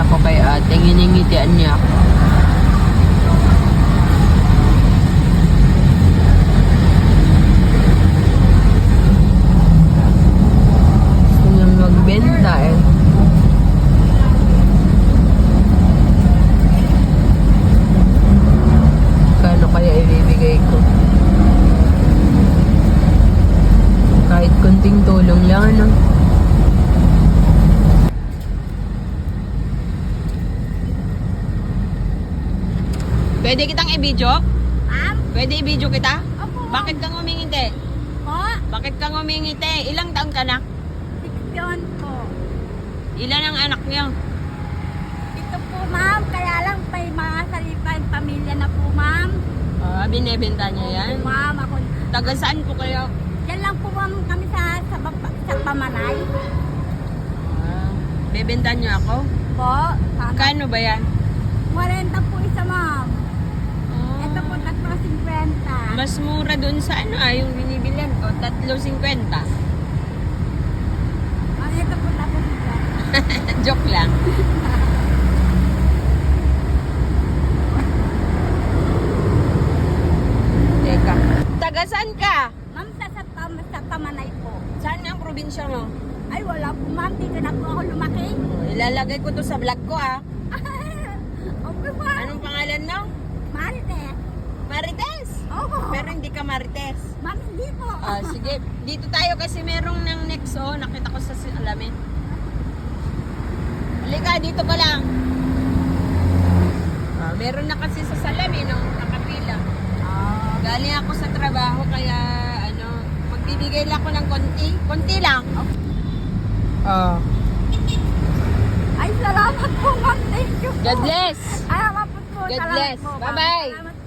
ako kay ate. Nginingitian niya ako. Pwede kitang i-video? Ma'am? Pwede i-video kita? Opo. Bakit kang umingiti? Po? Bakit kang umingiti? Ilang taon ka na? Fiction po. Ilan ang anak niyo? Ito po ma'am, kaya lang may mga salipan pamilya na po ma'am. Ah, binebenta niya yan? Ma'am, ako. Taga saan po kayo? Yan lang po ma'am kami sa, sa, sa Pamanay. Ah, bebenta niyo ako? Po. Sana. Kano ba yan? 40 po isa ma'am. Ah, Ito po 350. Mas mura dun sa ano ah, yung binibilan ko, 3.50. Ma'am, ito po 350. Joke lang. Teka. Taga saan ka? Ma'am, sa, sa, Pam- sa Pamanay po. Saan ang probinsya mo? Ay, wala po ma'am. Dito na po ako lumaki. Oh, ilalagay ko to sa vlog ko ah. okay ma'am. Anong pangalan mo? Marites. Ka Marites. Ma'am, hindi po. Ah, sige. Dito tayo kasi merong ng Nexo. Nakita ko sa alamin. Halika, dito ka lang. Ah, meron na kasi sa salamin, no? Nakapila. Ah. Galing ako sa trabaho, kaya ano, magbibigay lang ako ng konti. Konti lang. Oh. Ay, salamat po, ma'am. Thank you po. God bless. Salamat po. God Salamat bless. po, ma'am. Bye-bye. Salamat